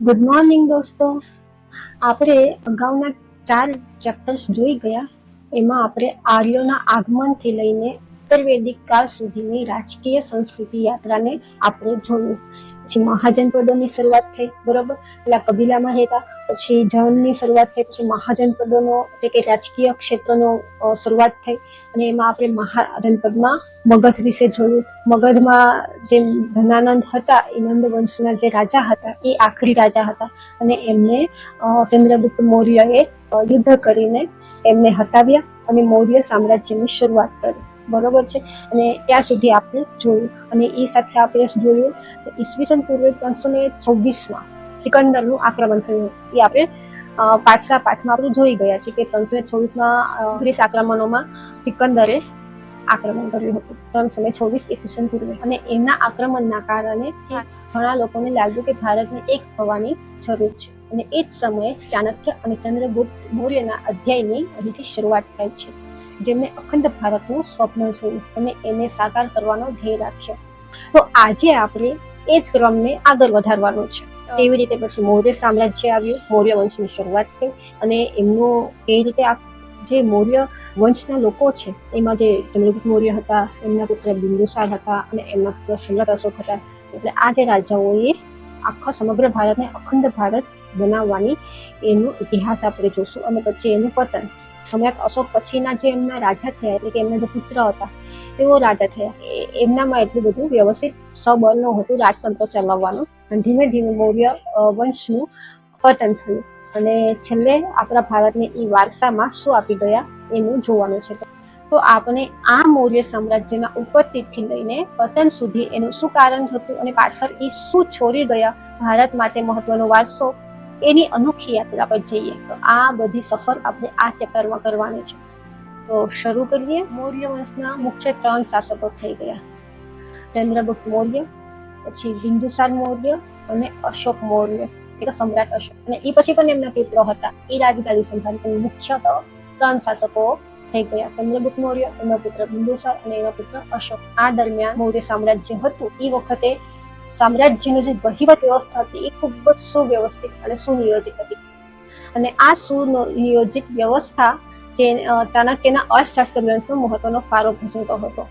Good morning દોસ્તો. આપણે અગાઉના ચાર ચેપ્ટર્સ જોઈ ગયા. એમાં આપણે આર્યોના આગમનથી લઈને ઉત્તરવેદિક કાળ સુધીની રાજકીય સંસ્કૃતિ યાત્રાને આપણે જોયું. પછી મહાજન પદોની શરૂઆત થઈ, બરોબર? પેલા કબીલામાં રહેતા, પછી જનની શરૂઆત થઈ, પછી મહાજન પદોનો એટલે કે રાજકીય ક્ષેત્રનો શરૂઆત થઈ. અને એમાં આપણે પદમાં મગધ વિશે જોયું. મગધમાં જે ધનાનંદ હતા, એ નંદ વંશના જે રાજા હતા, એ આખરી રાજા હતા. અને એમને ચંદ્રગુપ્ત મૌર્યએ યુદ્ધ કરીને એમને હટાવ્યા અને મૌર્ય સામ્રાજ્યની શરૂઆત કરી. બરોબર છે? અને ત્યાં સુધી આપણે જોયું. અને એ સાથે આપણે જોયું ઈસવીસન પૂર્વે ત્રણસો ને છવ્વીસમાં સિકંદરનું આક્રમણ થયું. એ આપણે પાછલા પાઠમાં આપણે જોઈ ગયા છે કે ત્રણસો ને છવ્વીસમાં ગ્રીસ આક્રમણોમાં સિકંદરે આક્રમણ કર્યું હતું. ત્રણસો ને છવ્વીસ ઈસવીસન પૂર્વે. અને એમના આક્રમણના કારણે ઘણા લોકોને લાગ્યું કે ભારતને એક થવાની જરૂર છે. અને એ જ સમયે ચાણક્ય અને ચંદ્રગુપ્ત મૌર્યના અધ્યાયની અહીંથી શરૂઆત થાય છે, જેમને અખંડ ભારતનું સ્વપ્ન જોયું અને એને સાકાર કરવાનો ધ્યેય રાખ્યો. તો આજે આપણે એ જ ક્રમને આગળ વધારવાનો છે. કેવી રીતે પછી મૌર્ય સામ્રાજ્ય આવ્યું? મૌર્ય વંશની શરૂઆત થઈ અને એમનું એ રીતે આ જે મૌર્ય વંશના લોકો છે, એમાં જે ચંદ્રગુપ્ત મૌર્ય હતા, એમના પુત્ર બિંદુસાર હતા અને એમના પુત્ર સમ્રાટ અશોક હતા. એટલે આ જે રાજાઓએ આખા સમગ્ર ભારતને અખંડ ભારત બનાવવાની એનો ઇતિહાસ આપણે જોશું. અને પછી એનું પતન, સમ્રાટ અશોક પછીના જે એમના રાજા થયા, એટલે કે એમના જે પુત્ર હતા તેઓ રાજા થયા. એમનામાં એટલું બધું વ્યવસ્થિત સબળ હતું રાજતંત્ર ચલાવવાનું અને ધીમે ધીમે મૌર્ય વંશનું પતન થયું. અને છેલ્લે આપણા ભારતને એ વારસામાં શું આપી ગયા એનું જોવાનું છે. તો આપણે આ મૌર્ય સામ્રાજ્યના ઉપસ્થિતથી લઈને પતન સુધી એનું શું કારણ હતું અને પાછળ એ શું છોડી ગયા ભારત માટે મહત્વનો વારસો એની અનોખી યાત્રા પર જઈએ. તો આ બધી સફર આપણે આ ચેપ્ટરમાં કરવાની છે. તો શરૂ કરીએ. મૌર્ય વંશના મુખ્ય ત્રણ શાસકો થઈ ગયા. ચંદ્રગુપ્ત મૌર્ય, પછી બિંદુસાર મૌર્ય અને અશોક મૌર્ય એટલે સમ્રાટ અશોક. અને એ પછી પણ એમના પુત્રો હતા. એ રાજગાદી સંભાળી મુખ્ય ત્રણ શાસકો થઈ ગયા. ચંદ્રગુપ્ત મૌર્ય એમનો પુત્ર બિંદુસાર અને એનો પુત્ર અશોક. આ દરમિયાન મૌર્ય સામ્રાજ્ય હતું. એ વખતે સામ્રાજ્યનું જે વહીવટ વ્યવસ્થા હતી એ ખૂબ જ સુવ્યવસ્થિત અને સુનિયોજિત હતી. અને આ સુનિયોજિત વ્યવસ્થા જે ચાણક્યના અર્થશાસ્ત્ર ગ્રંથનો મહત્વનો ફાળો ભજવતો હતો.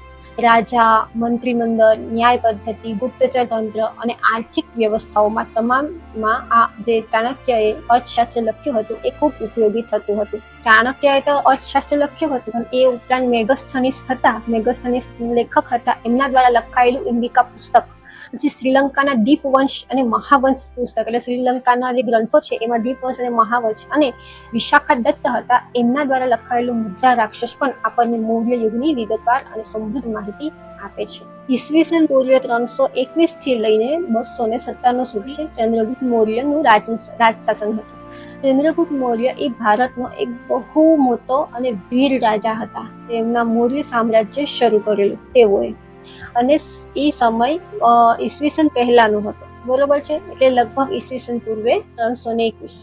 રાજા, મંત્રીમંડળ, ન્યાય પદ્ધતિ, ગુપ્તચર તંત્ર અને આર્થિક વ્યવસ્થાઓમાં તમામમાં આ જે ચાણક્યએ અર્થશાસ્ત્ર લખ્યું હતું એ ખૂબ ઉપયોગી થતું હતું. ચાણક્યએ તો અર્થશાસ્ત્ર લખ્યું હતું, પણ એ ઉપરાંત મેગસ્થનીસ હતા. મેગસ્થનીસ લેખક હતા. એમના દ્વારા લખાયેલું ઇન્ડિકા પુસ્તક પછી શ્રીલંકાના દીપવંશ અને મહાવંશ પુસ્તક, એટલે શ્રીલંકાના જે ગ્રંથો છે, એમાં દીપવંશ અને મહાવંશ અને વિશાખા દત્ત હતા, એમના દ્વારા લખાયેલું મુદ્રા રાક્ષસ પણ આપણને મૌર્ય યુગની વિગતવાર અને સમૃદ્ધ માહિતી આપે છે. ઈસવીસન પૂર્વે ત્રણસો એકવીસથી લઈને બસો ને સત્તાણું સુધી ચંદ્રગુપ્ત મૌર્યનું રાજ, રાજશાસન હતું. ચંદ્રગુપ્ત મૌર્ય એ ભારતનો એક બહુ મોટો અને વીર રાજા હતા. તેમના મૌર્ય સામ્રાજ્ય શરૂ કરેલું તેઓએ. અને એ સમય ઈસવીસન પહેલાનો હતો. બરોબર છે? એટલે લગભગ ઈસવીસન પૂર્વે ત્રણસો ને એકવીસ.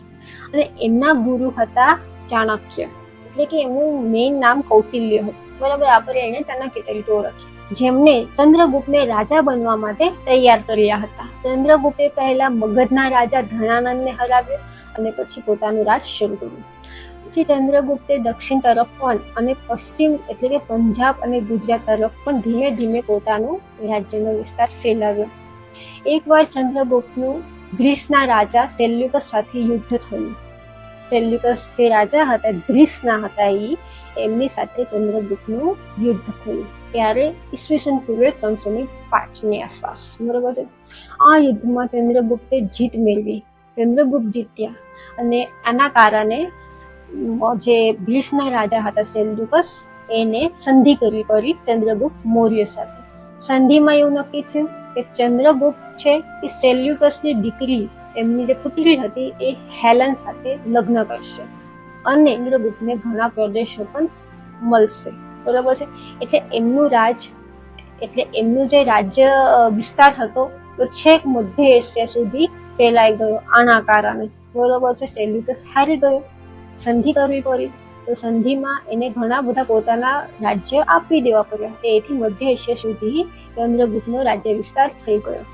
અને એમના ગુરુ હતા ચાણક્ય. એટલે કે એમનું મેઇન નામ કૌટિલ્ય હતું. બરાબર? આપણે એને ચાણક્ય તરીકે ઓળખીએ જેમને ચંદ્રગુપ્તને રાજા બનવા માટે તૈયાર કર્યા હતા. ચંદ્રગુપ્તે પહેલા મગધના રાજા ધનાનંદને હરાવ્યો અને પછી પોતાનું રાજ શરૂ કર્યું. પછી ચંદ્રગુપ્તે દક્ષિણ તરફ પણ અને પશ્ચિમ એટલે કે પંજાબ અને ગુજરાત તરફ પણ ધીમે ધીમે પોતાનું રાજ્યનો વિસ્તાર ફેલાવ્યો. એકવાર ચંદ્રગુપ્તનું ગ્રીસના રાજા સેલ્યુકસ સાથે યુદ્ધ થયું. સેલ્યુકસ જે રાજા હતા, ગ્રીસના હતા એ એમની સાથે ચંદ્રગુપ્તનું યુદ્ધ થયું. ત્યારે ઈસવીસન પૂર્વે ત્રણસો ની પાંચની આસપાસ, બરોબર છે? આ યુદ્ધમાં ચંદ્રગુપ્તે જીત મેળવી. ચંદ્રગુપ્ત જીત્યા અને આના કારણે જે ગ્રીસના રાજા હતા સેલ્યુકસ એને સંધિ કરવી પડી ચંદ્રગુપ્ત મૌર્ય સાથે. સંધિમાં એવું નક્કી થયું કે ચંદ્રગુપ્ત છે એ સેલ્યુકસની દીકરી, એમની જે પુત્રી હતી એ હેલન સાથે લગ્ન કરશે અને ચંદ્રગુપ્તને ઘણા પ્રદેશો પણ મળશે. બરાબર છે? એટલે એમનું રાજ, એટલે એમનું જે રાજ્ય વિસ્તાર હતો તો છેક મધ્ય એશિયા સુધી ફેલાઈ ગયો, આના કારણે. બરોબર છે? સેલ્યુકસ હારી ગયો. સંધિ કરવી પડી. તો સંધિમાં એને ઘણા બધા પોતાના રાજ્ય આપી દેવા પડ્યા. તેથી મધ્ય એશિયા સુધી ચંદ્રગુપ્તનો રાજ્ય વિસ્તાર થઈ ગયો.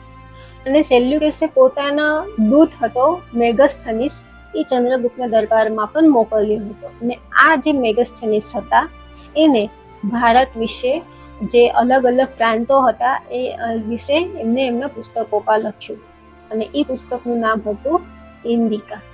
અને સેલ્યુકેસે પોતાના દૂત હતો, મેગસ્થનીસ, એ ચંદ્રગુપ્તના દરબારમાં પણ મોકલ્યો હતો. અને આ જે મેગસ્થનીસ હતા, એને ભારત વિશે જે અલગ અલગ પ્રાંતો હતા, એ વિશે એમને એમના પુસ્તકો પણ લખ્યું. અને એ પુસ્તકનું નામ હતું ઇન્ડિકા આ-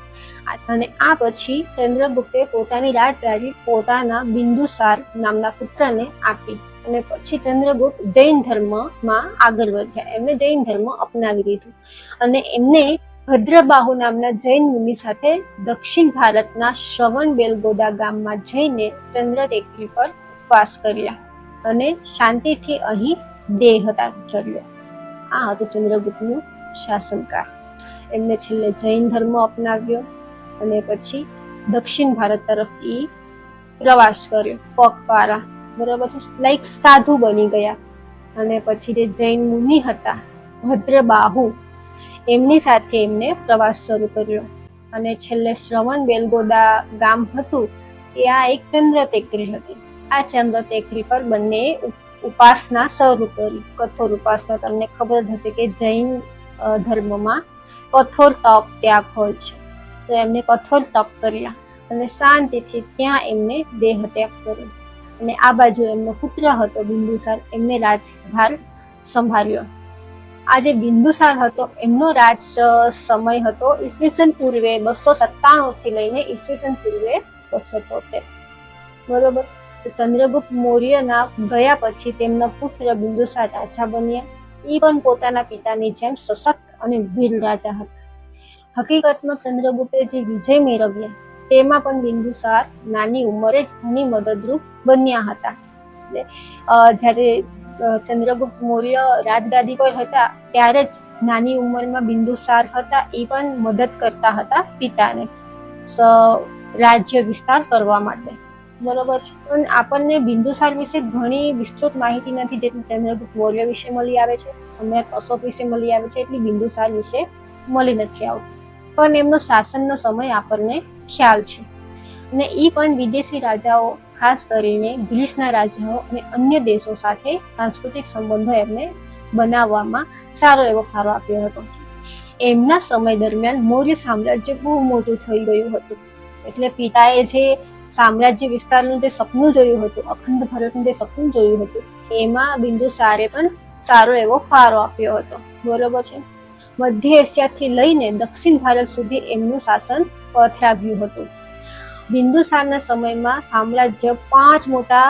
અને આ પછી ચંદ્રગુપ્તે પોતાની રાજગાદી પોતાના બિંદુસાર નામના પુત્રને આપી અને પછી ચંદ્રગુપ્ત જૈન ધર્મમાં આગળ વધ્યા. એમને જૈન ધર્મ અપનાવી લીધું અને એમને ભદ્રબાહુ નામના જૈન મુનિ સાથે દક્ષિણ ભારતના શ્રવણ બેલગોદા ગામમાં જઈને ચંદ્ર ટેકરી પર ઉપવાસ કર્યા અને શાંતિથી અહીં દેહ હતા કર્યો આ હતું ચંદ્રગુપ્તનું શાસનકાળ. એમને છેલ્લે જૈન ધર્મ અપનાવ્યો. અને પછી દક્ષિણ ભારત તરફ એ પ્રવાસ કર્યો, પગપાળા, બરાબર છે? લાઈક સાધુ બની ગયા. અને પછી જે જૈન મુનિ હતા, ભદ્રબાહુ, એમની સાથે એમને પ્રવાસ શરૂ કર્યો. અને છેલ્લે શ્રવણ બેલગોદા ગામ હતું, એ આ એક ચંદ્ર ટેકરી હતી. આ ચંદ્ર ટેકરી પર બંને ઉપાસના શરૂ કરી. કઠોર ઉપાસના, તમને ખબર હશે કે જૈન ધર્મમાં કઠોર તપ, ત્યાગ હોય છે. તો એમને કઠોર તપ કર્યા અને શાંતિથી ત્યાં એમને દેહ ત્યાગ કર્યો. અને આ બાજુ એમનો પુત્ર હતો બિંદુસાર, એમને રાજભાર સંભાળ્યો. આ બિંદુસાર હતો, એમનો રાજ સમય હતો ઈસવીસન પૂર્વે બસો સત્તાણું થી લઈને ઈસવીસન પૂર્વે બસો તોતેર. બરોબર? ચંદ્રગુપ્ત મૌર્યના ગયા પછી તેમના પુત્ર બિંદુસાર રાજા બન્યા. એ પણ પોતાના પિતાની જેમ સશક્ત અને વીર રાજા હતા. હકીકતમાં ચંદ્રગુપ્તે જે વિજય મેળવ્યા, તેમાં પણ બિંદુસાર નાની ઉંમરે જ ઘણી મદદરૂપ બન્યા હતા. જ્યારે ચંદ્રગુપ્ત મૌર્ય રાજગાદી પર હતા, ત્યારે જ નાની ઉંમરમાં બિંદુસાર હતા એ પણ મદદ કરતા હતા પિતાને રાજ્ય વિસ્તાર કરવા માટે. બરોબર છે. પણ આપણને બિંદુસાર વિશે ઘણી વિસ્તૃત માહિતી નથી જેટલી ચંદ્રગુપ્ત મૌર્ય વિશે મળી આવે છે, સમ્રાટ અશોક વિશે મળી આવે છે, એટલી બિંદુસાર વિશે મળી નથી આવતી. પણ એમનો શાસનનો સમય આપણને ખ્યાલ છે. અને એ પણ વિદેશી રાજાઓ, ખાસ કરીને ગ્રીસના રાજાઓ અને અન્ય દેશો સાથે સાંસ્કૃતિક સંબંધો એમને બનાવવામાં સારો એવો ફાળો આપ્યો હતો. એમના સમય દરમિયાન મૌર્ય સામ્રાજ્ય બહુ મોટું થઈ ગયું હતું. એટલે પિતાએ જે સામ્રાજ્ય વિસ્તારનું જે સપનું જોયું હતું, અખંડ ભારતનું જે સપનું જોયું હતું, એમાં બિંદુસારે પણ સારો એવો ફાળો આપ્યો હતો. બરોબર છે? મધ્ય એશિયાથી લઈને દક્ષિણ ભારત સુધી એમનું શાસન પથરાવ્યું હતું. બિંદુસારના સમયમાં સામ્રાજ્ય પાંચ મોટા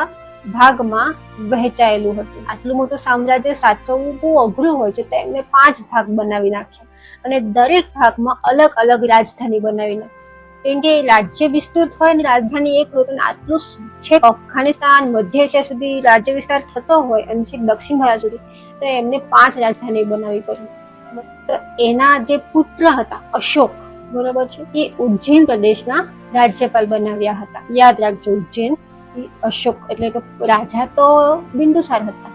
ભાગમાં વહેંચાયેલું હતું. આટલું મોટું સામ્રાજ્ય સાચવવું બહુ અઘરું હોય છે તો એમને પાંચ ભાગ બનાવી નાખ્યા અને દરેક ભાગમાં અલગ અલગ રાજધાની બનાવી નાખી. કેમ કે રાજ્ય વિસ્તૃત હોય ને રાજધાની એક હોય અને આટલું છેક અફઘાનિસ્તાન, મધ્ય એશિયા સુધી રાજ્ય વિસ્તાર થતો હોય અને છેક દક્ષિણ ભારત સુધી, તો એમને પાંચ રાજધાની બનાવી પડી તો એના જે પુત્ર હતા, અશોક, બરોબર છે? એ ઉજ્જૈન પ્રદેશના રાજ્યપાલ બનાવ્યા હતા. યાદ રાખજો, ઉજ્જૈન. અશોક એટલે કે રાજા તો બિંદુસાર હતા.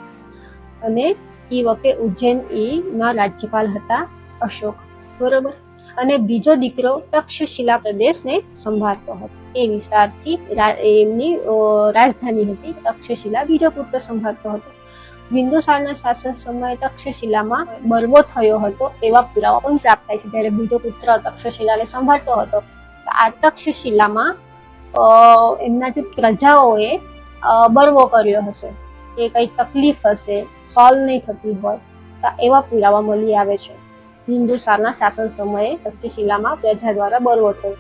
અને એ વખતે ઉજ્જૈન એ ના રાજ્યપાલ હતા, અશોક, બરોબર? અને બીજો દીકરો તક્ષશિલા પ્રદેશને સંભાળતો હતો. એ વિસ્તારથી એમની રાજધાની હતી, તક્ષશિલા બીજો પુત્ર સંભાળતો હતો. બિંદુસારના શાસન સમયે તક્ષશિલામાં બળવો થયો હતો એવા પુરાવા પણ પ્રાપ્ત થાય છે. જ્યારે બીજો પુત્ર તક્ષશિલાને સંભાળતો હતો આ તક્ષશિલામાં એમનાથી પ્રજાઓએ બળવો કર્યો હશે. કે કઈ તકલીફ હશે, સોલ્વ નહીં થતી હોય, તો એવા પુરાવા મળી આવે છે. હિન્દુસ્તાનના શાસન સમયે તક્ષશિલામાં પ્રજા દ્વારા બળવો થયો.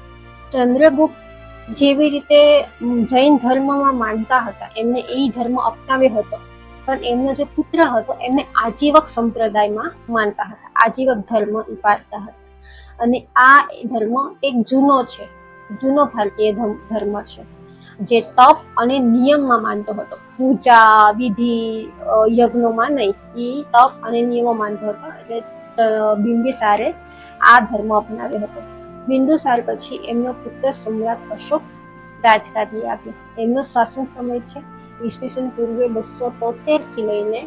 ચંદ્રગુપ્ત જેવી રીતે જૈન ધર્મમાં માનતા હતા, એમને એ ધર્મ અપનાવ્યો હતો. પણ એમનો જે પુત્ર હતો, એમને આજીવક સંપ્રદાયમાં માનતા હતા, આજીવક ધર્મ પાળતા હતા. અને આ ધર્મ એક જૂનો છે, જૂનો ભારતીય ધર્મ છે, જે તપ અને નિયમમાં માનતો હતો. પૂજા, વિધિ યજ્ઞોમાં નહીં, એ તપ અને નિયમો માનતો હતો. એટલે બિંબિસારે આ ધર્મ અપનાવ્યો હતો. બિંદુસાર પછી એમનો પુત્ર સમ્રાટ અશોક રાજગાદી આપ્યો એમનો શાસન સમય છે ઈસવીસન પૂર્વે બસો તોતેરથી લઈને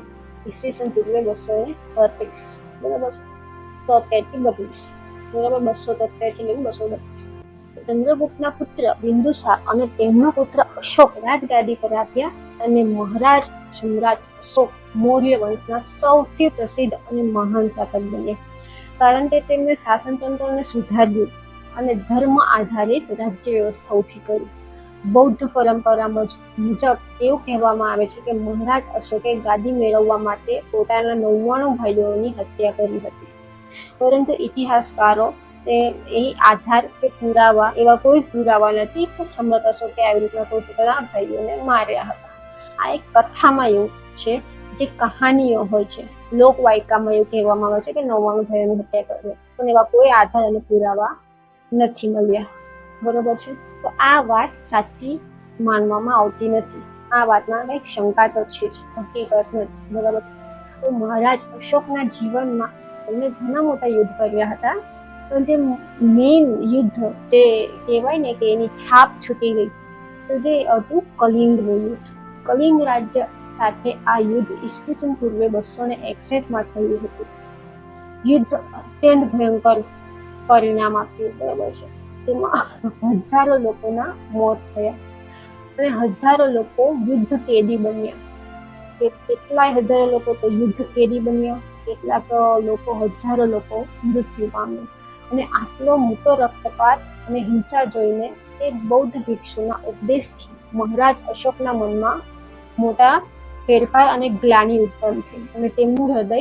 ઈસવીસન પૂર્વે બસો ને બત્રીસ બરાબર છે? તોતેરથી બત્રીસ. બરાબર? બસો તોતેરથી લઈને બસો બત્રીસ. ચંદ્રગુપ્તના પુત્ર બિંદુસાર અને તેમનો પુત્ર અશોક રાજગાદી પર આવ્યા અને મહારાજ સમ્રાટ અશોક મૌર્ય વંશના સૌથી પ્રસિદ્ધ અને મહાન શાસક બન્યા. કારણ કે તેમણે શાસનતંત્રને સુધાર્યું અને ધર્મ આધારિત રાજ્ય વ્યવસ્થા ઊભી કરી. બૌદ્ધ પરંપરા મુજ- મુજબ એવું કહેવામાં આવે છે કે મહારાજ અશોકે ગાદી મેળવવા માટે પોતાના નવ્વાણું ભાઈઓની હત્યા કરી હતી. પરંતુ ઇતિહાસકારો તે એ આધાર કે પુરાવા એવા કોઈ પુરાવા નથી કે સમ્રાટ અશોકે આવી રીતના કોઈ પોતાના ભાઈઓને માર્યા હતા. આ એક કથામાં એવું છે જે કહાનીઓ હોય છે. લોકવાયકામાં એવું કહેવામાં આવે છે કે નવ્વાણું ભાઈઓની હત્યા કરી પણ એવા કોઈ આધાર અને પુરાવા નથી મળ્યા. બરોબર છે? તો આ વાત સાચી માનવામાં આવતી નથી. આ વાતમાં કંઈક શંકા તો છે જ. હકીકત નથી. બરાબર તો મહારાજ અશોકના જીવનમાં એમને ઘણા મોટા યુદ્ધ કર્યા હતા. પણ જે મેઇન યુદ્ધ જે કહેવાય ને કે એની છાપ છૂટી ગઈ. તો જે હતું કલિંગનું યુદ્ધ. કલિંગ રાજ્ય સાથે આ યુદ્ધ ઈસવીસન પૂર્વે બસો ને એકસઠમાં થયું હતું. યુદ્ધ અત્યંત ભયંકર પરિણામ આપ્યું. બરાબર છે? જેમાં હજારો લોકોના મોત થયા અને હજારો લોકો યુદ્ધ કેદી બન્યા. કે કેટલાય હજારો લોકો તો યુદ્ધ કેદી બન્યા, કેટલાક લોકો હજારો લોકો મૃત્યુ પામ્યા. અને આટલો મોટો રક્તપાત અને હિંસા જોઈને તે બૌદ્ધ ભિક્ષુના ઉપદેશથી મહારાજ અશોકના મનમાં મોટા ફેરફાર અને ગ્લાની ઉત્પન્ન થઈ અને તેમનું હૃદય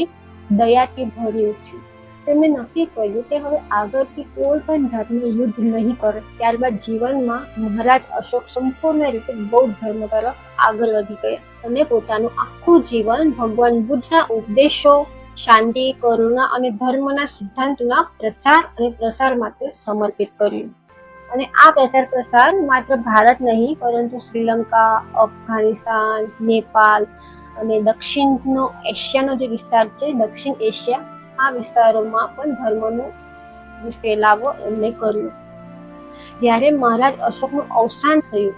દયાથી ભરી ઉઠ્યું. તેમણે નક્કી કર્યું કે હવે આગળથી કોઈ પણ જાતનું યુદ્ધ નહીં કરે. ત્યારબાદ જીવનમાં મહારાજ અશોક સંપૂર્ણ રીતે બૌદ્ધ ધર્મ તરફ આગળ વધી ગયા અને પોતાનું આખું જીવન ભગવાન બુદ્ધના ઉપદેશો, શાંતિ, કરુણા અને ધર્મના સિદ્ધાંતોના પ્રચાર અને પ્રસાર માટે સમર્પિત કર્યું. અને આ પ્રચાર પ્રસાર માત્ર ભારત નહીં, પરંતુ શ્રીલંકા, અફઘાનિસ્તાન નેપાલ અને દક્ષિણનો એશિયાનો જે વિસ્તાર છે, દક્ષિણ એશિયા આ વિસ્તારોમાં પણ ધર્મનો ફેલાવો એમણે કર્યો. જ્યારે મહારાજ અશોકનું અવસાન થયું,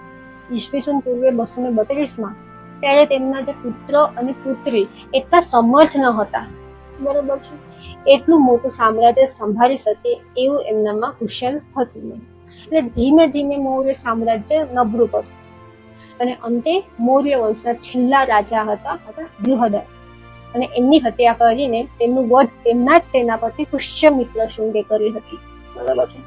ઈસવીસન પૂર્વે બસો ને બત્રીસમાં, ત્યારે તેમના જે પુત્ર અને પુત્રી એટલા સમર્થ ન હતા. બરોબર છે. એટલું મોટું સામ્રાજ્ય સંભાળી શકે એવું એમનામાં કુશલ હતું નહીં. એટલે ધીમે ધીમે મૌર્ય સામ્રાજ્ય નબળું હતું અને અંતે મૌર્ય વંશના છેલ્લા રાજા હતા હતા બૃહદર અને એમની હત્યા કરીને તેમનું વધ તેમના જ સેનાપતિ પુષ્યમિત્ર શુંગે કરી હતી. બરાબર છે.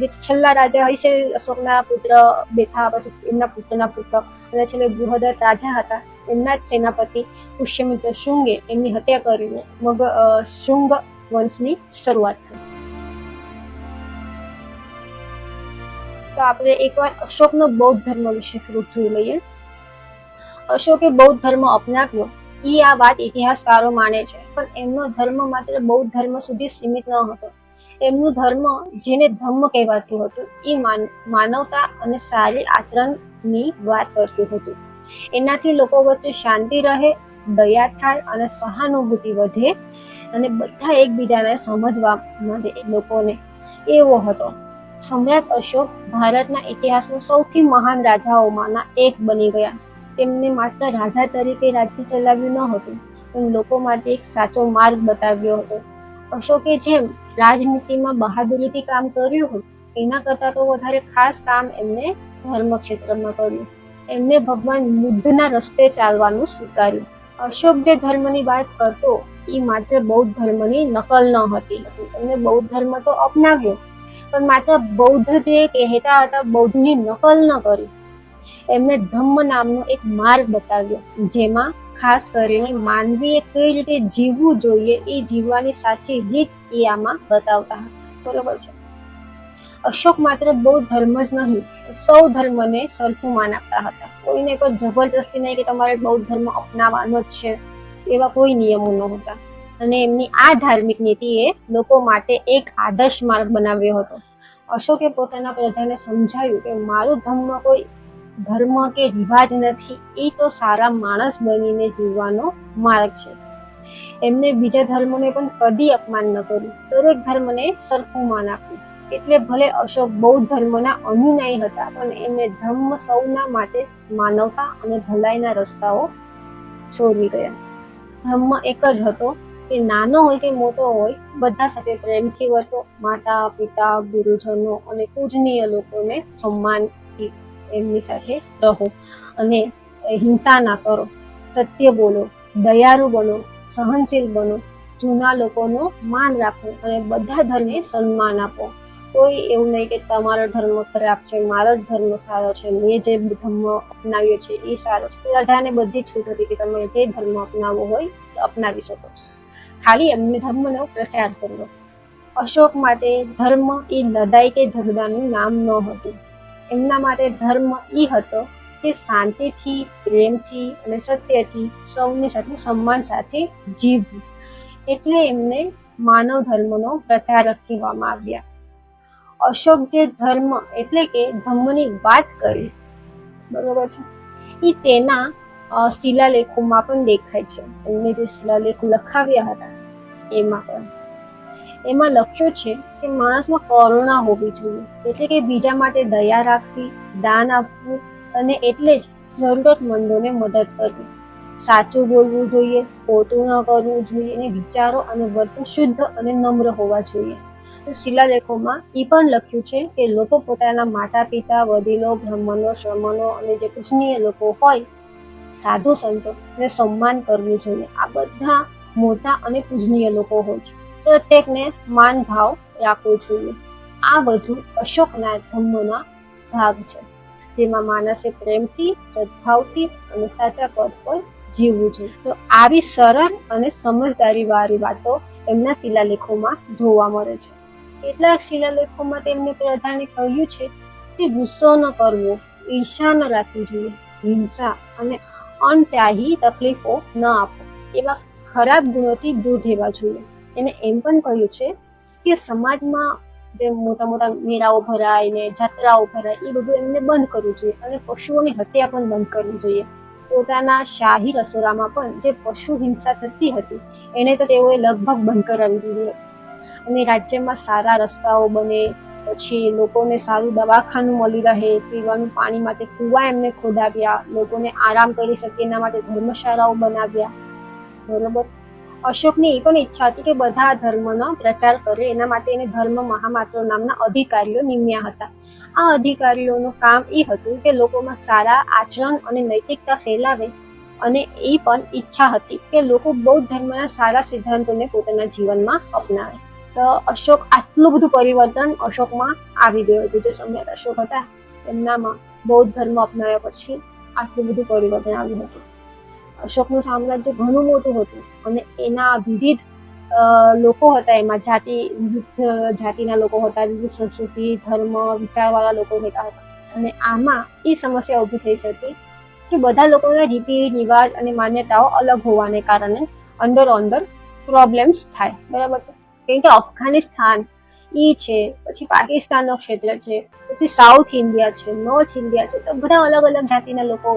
જે છેલ્લા રાજા હોય છે, અશોકના પુત્ર, બેઠા પછી એમના પુત્રના પુત્ર અને છેલ્લે બૃહદર રાજા હતા, એમના જ સેનાપતિ પુષ્યમિત્ર શુંગે એમની હત્યા કરીને મગ શુંગ વંશની શરૂઆત થઈ તો આપણે એકવાર અશોકનો બૌદ્ધ ધર્મ વિશે થોડું જોઈ લઈએ. અશોકે બૌદ્ધ ધર્મ અપનાવ્યો ઈ આ વાત ઇતિહાસકારો માને છે. પણ એમનો ધર્મ માત્ર બૌદ્ધ ધર્મ સુધી સીમિત ન હતો. એમનું ધર્મ જેને ધમ્મ કહેવાતું હતું એ માન- માનવતા અને સારી આચરણની વાત કરતું હતું. એનાથી લોકો વચ્ચે શાંતિ રહે, દયા થાય અને સહાનુભૂતિ વધે અને બધા એકબીજાને સમજવા માટે લોકોને એવો હતો. સમ્રાટ અશોક ભારતના ઇતિહાસમાં સૌથી મહાન રાજાઓમાંના એક બની ગયા. તેમને માત્ર રાજા તરીકે રાજ્ય ચલાવ્યું ન હતું પણ લોકો માટે એક સાચો માર્ગ બતાવ્યો હતો. અશોકે જેમ રાજનીતિમાં બહાદુરીથી કામ કર્યું હતું એના કરતાં તો વધારે ખાસ કામ એમને ધર્મ ક્ષેત્રમાં કર્યું. એમને ભગવાન બુદ્ધના રસ્તે ચાલવાનું સ્વીકાર્યું. અશોક જે ધર્મની વાત કરતો એ માત્ર બૌદ્ધ ધર્મની નકલ ન હતી. એમને બૌદ્ધ ધર્મ તો અપનાવ્યો, પણ માત્ર બૌદ્ધ જે કહેતા હતા, બૌદ્ધની નકલ ન કરી. એમને ધમ્મ નામનો એક માર્ગ બતાવ્યો, જેમાં ખાસ કરીને માનવીએ કઈ રીતે જીવવું જોઈએ એ જીવવાની સાચી રીત એ આમાં બતાવતા બરોબર છે. અશોક માત્ર બૌદ્ધ ધર્મ જ નહીં, સૌ ધર્મને સરખું માન આપતા હતા. કોઈને કોઈ જબરજસ્તી નહીં કે તમારે બૌદ્ધ ધર્મ અપનાવવાનો જ છે, એવા કોઈ નિયમો નહોતા. અને એમની આ ધાર્મિક નીતિએ લોકો માટે એક આદર્શ માર્ગ બનાવ્યો હતો. અશોકે પોતાના પ્રજાને સમજાવ્યું કે મારું ધર્મ કોઈ ધર્મ કે રિવાજ નથી, એ તો સારા માણસ બનીને જીવવાનો માર્ગ છે. એમને બીજા ધર્મને પણ કદી અપમાન ન કર્યું. દરેક ધર્મને સરખું માન આપ્યું એટલે ભલે અશોક બૌદ્ધ ધર્મના અનુનાયી હતા, પણ એમને ધર્મ સૌના માટે માનવતા અને ભલાઈના રસ્તાઓ શોધી ગયા. ધર્મ એક જ હતો કે નાનો હોય કે મોટો હોય, બધા સાથે પ્રેમથી વર્તો. માતા પિતા ગુરુજનો અને પૂજનીય લોકોને સન્માનથી એમની સાથે રહો. અને હિંસા ના કરો. સત્ય બોલો, દયાળુ બનો, સહનશીલ બનો, જૂના લોકોનો માન રાખો અને બધા ધર્મને સન્માન આપો. કોઈ એવું નહીં કે તમારો ધર્મ ખરાબ છે, મારો જ ધર્મ સારો છે, મેં જે ધર્મ અપનાવ્યો છે એ સારો છે. પ્રજાને બધી છૂટ હતી કે તમે જે ધર્મ અપનાવવો હોય અપનાવી શકો. ખાલી એમને ધર્મનો પ્રચાર કરવો. અશોક માટે ધર્મ એ લડાઈ કે ઝઘડાનું નામ ન હતું એમના માટે ધર્મ એ હતો કે શાંતિથી, પ્રેમથી અને સત્યથી સૌની સાથે સન્માન સાથે જીવવું. એટલે એમને માનવ ધર્મનો પ્રચારક કહેવામાં આવ્યા. અશોક જે ધર્મ એટલે કે ધર્મની વાત કરી, બરોબર છે? એ તેના શિલાલેખોમાં પણ દેખાય છે. એમને જે શિલાલેખો લખાવ્યા હતા, એમાં પણ. એમાં લખ્યું છે કે માણસમાં કરુણા હોવી જોઈએ. એટલે કે બીજા માટે દયા રાખવી, દાન આપવું અને એટલે જ જરૂરતમંદોને મદદ કરવી. સાચું બોલવું જોઈએ, ખોટું ન કરવું જોઈએ અને વિચારો અને વર્તન શુદ્ધ અને નમ્ર હોવા જોઈએ. તો શિલાલેખોમાં એ પણ લખ્યું છે કે લોકો પોતાના માતા પિતા વડીલો, બ્રાહ્મણો, શ્રમણો અને જે પૂજનીય લોકો હોય, સાધુ સંતો ને સન્માન કરવું જોઈએ. આ બધા મોટા અને પૂજનીય લોકો હોય છે. પ્રત્યેકને માનભાવ રાખવો જોઈએ. આ બધું અશોકના ધર્મના ભાગ છે, જેમાં માણસે પ્રેમથી, સદભાવથી અને સાચા પદ પર જીવવું જોઈએ. તો આવી સરળ અને સમજદારી વાળી વાતો એમના શિલાલેખોમાં જોવા મળે છે. કેટલાક શિલાલેખોમાં તેમને પ્રજાને કહ્યું છે કે ગુસ્સો ન કરવો, ઈર્ષા ન રાખવી જોઈએ, હિંસા અને અણચાહી તકલીફો ન આપો, એવા ખરાબ ગુણોથી દૂર રહેવા જોઈએ. એને એમ પણ કહ્યું છે કે સમાજમાં જે મોટા મોટા મેળાઓ ભરાય ને જાત્રાઓ ભરાય, એ બધું એમને બંધ કરવું જોઈએ અને પશુઓની હત્યા પણ બંધ કરવી જોઈએ. પોતાના શાહી રસોડામાં પણ જે પશુ હિંસા થતી હતી, એને તો તેઓએ લગભગ બંધ કરાવી દીધી. અને રાજ્યમાં સારા રસ્તાઓ બને, પછી લોકોને સારું દવાખાનું મળી રહે, પીવાનું પાણી માટે કૂવા એમને ખોદાવ્યા, લોકોને આરામ કરી શકે એના માટે ધર્મશાળાઓ બનાવ્યા. બરોબર? અશોકની એ પણ ઈચ્છા હતી કે બધા ધર્મનો પ્રચાર કરે. એના માટે એને ધર્મ મહામાત્ર નામના અધિકારીઓ નિમ્યા હતા. આ અધિકારીઓનું કામ એ હતું કે લોકોમાં સારા આચરણ અને નૈતિકતા ફેલાવે અને એ પણ ઈચ્છા હતી કે લોકો બૌદ્ધ ધર્મના સારા સિદ્ધાંતોને પોતાના જીવનમાં અપનાવે. તો અશોક આટલું બધું પરિવર્તન અશોકમાં આવી ગયું હતું. જે સમ્રાટ અશોક હતા, એમનામાં બૌદ્ધ ધર્મ અપનાવ્યા પછી આટલું બધું પરિવર્તન આવ્યું હતું. અશોકનું સામ્રાજ્ય ઘણું મોટું હતું અને એના વિવિધ લોકો હતા. એમાં જાતિ, વિવિધ જાતિના લોકો હતા, વિવિધ સંસ્કૃતિ, ધર્મ, વિચારવાળા લોકો હતા અને આમાં એ સમસ્યા ઊભી થઈ શકી કે બધા લોકોના રીતિ, રિવાજ અને માન્યતાઓ અલગ હોવાને કારણે અંદર અંદર પ્રોબ્લેમ્સ થાય. બરાબર છે? કેમ કે અફઘાનિસ્તાન ઈ છે, પછી પાકિસ્તાનનો ક્ષેત્ર છે, પછી સાઉથ ઇન્ડિયા છે નોર્થ ઇન્ડિયા છે, તો બધા અલગ અલગ જાતિના લોકો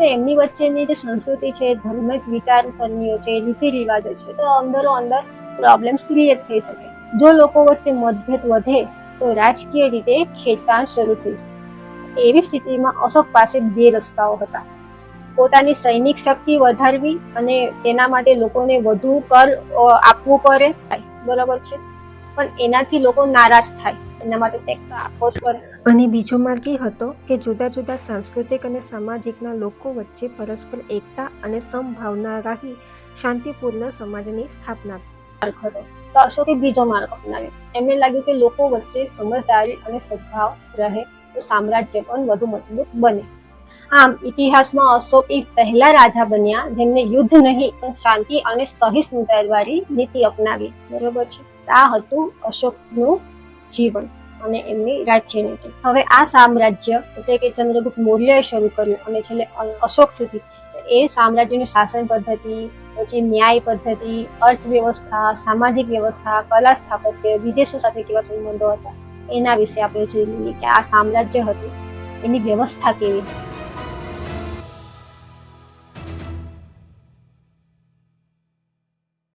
તો એમની વચ્ચેની જે સંસ્કૃતિ છે, ધાર્મિક વિચારસરણીઓ છે, રીતિ રિવાજો છે, તો અંદરો અંદર પ્રોબ્લેમ્સ ક્રિએટ થઈ શકે. જો લોકો વચ્ચે મતભેદ વધે, તો રાજકીય રીતે ખેંચતાણ શરૂ થઈ જાય. એવી સ્થિતિમાં અશોક પાસે બે રસ્તાઓ હતા. પોતાની સૈનિક શક્તિ વધારવી અને તેના માટે લોકોને વધુ કર આપવું પડે. બરાબર છે. પણ એનાથી લોકો નારાજ થાય. એના માટે ટેક્સ આપવો જ પડે. અને બીજો માર્ગ એ હતો કે જુદા જુદા સાંસ્કૃતિક અને સામાજિકના લોકો વચ્ચે પરસ્પર એકતા અને સમભાવના રાખી શાંતિપૂર્ણ સમાજની સ્થાપના માર્ગ હતો. તો અશોકે બીજો માર્ગ અપનાવ્યો. એમને લાગ્યું કે લોકો વચ્ચે સમજદારી અને સદભાવ રહે તો સામ્રાજ્ય પણ વધુ મજબૂત બને. આમ ઇતિહાસમાં અશોક એ પહેલા રાજા બન્યા જેમને યુદ્ધ નહીં પણ શાંતિ અને સહિષ્ણુતા વાળી નીતિ અપનાવી. બરોબર છે? આ હતું અશોકનું જીવન અને એમની રાજ્યનીતિ. હવે આ સામ્રાજ્ય એટલે કે ચંદ્રગુપ્ત મૌર્યએ શરૂ કર્યું અને છેલ્લે અશોક સુધી. એ સામ્રાજ્યની શાસન પદ્ધતિ, પછી ન્યાય પદ્ધતિ, અર્થવ્યવસ્થા, સામાજિક વ્યવસ્થા, કલા સ્થાપત્ય, વિદેશો સાથે કેવા સંબંધો હતા, એના વિશે આપણે જોઈ લઈએ કે આ સામ્રાજ્ય હતું. એની વ્યવસ્થા કેવી હતી?